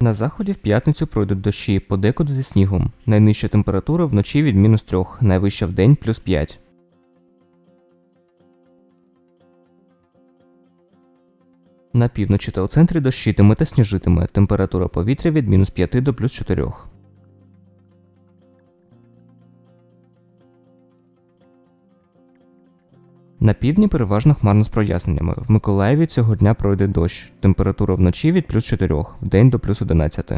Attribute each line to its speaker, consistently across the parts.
Speaker 1: На заході в п'ятницю пройдуть дощі, подекуди зі снігом. Найнижча температура вночі від мінус 3, найвища в день плюс 5. На півночі та у центрі дощитиме та сніжитиме. Температура повітря від мінус 5 до плюс 4. На півдні переважно хмарно з проясненнями. В Миколаєві цього дня пройде дощ. Температура вночі від плюс 4, в день до плюс 11.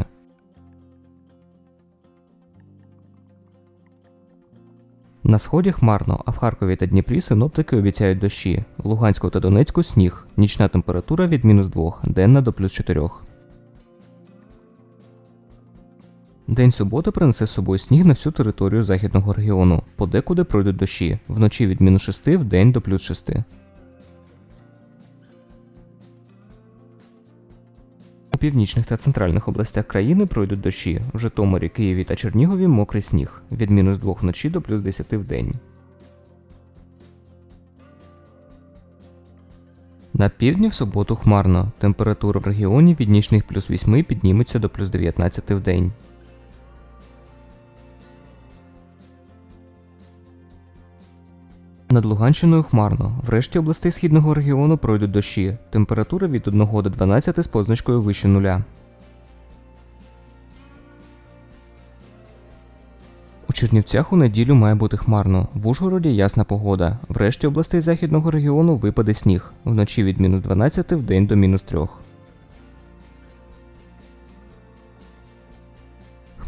Speaker 1: На сході хмарно, а в Харкові та Дніпрі синоптики обіцяють дощі. В Луганську та Донецьку сніг. Нічна температура від мінус 2, денна до плюс 4. День суботи принесе з собою сніг на всю територію західного регіону. Подекуди пройдуть дощі. Вночі від мінус 6 в день до плюс 6. У північних та центральних областях країни пройдуть дощі. В Житомирі, Києві та Чернігові мокрий сніг. Від мінус 2 вночі до плюс 10 в день. На півдні в суботу хмарно. Температура в регіоні від нічних плюс 8 підніметься до плюс 19 в день. Над Луганщиною хмарно. В решті областей східного регіону пройдуть дощі. Температура від 1 до 12 з позначкою вище нуля. У Чернівцях у неділю має бути хмарно. В Ужгороді ясна погода. В решті областей західного регіону випаде сніг. Вночі від мінус 12 в день до мінус 3.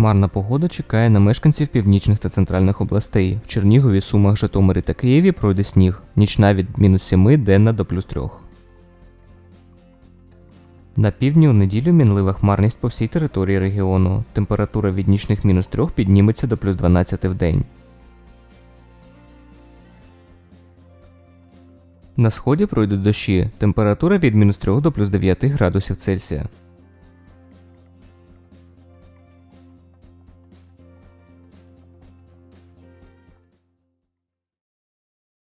Speaker 1: Хмарна погода чекає на мешканців північних та центральних областей. В Чернігові, Сумах, Житомирі та Києві пройде сніг. Нічна від мінус 7, денна до плюс 3. На півдні у неділю мінлива хмарність по всій території регіону. Температура від нічних мінус 3 підніметься до плюс 12 в день. На сході пройдуть дощі. Температура від мінус 3 до плюс 9 градусів Цельсія.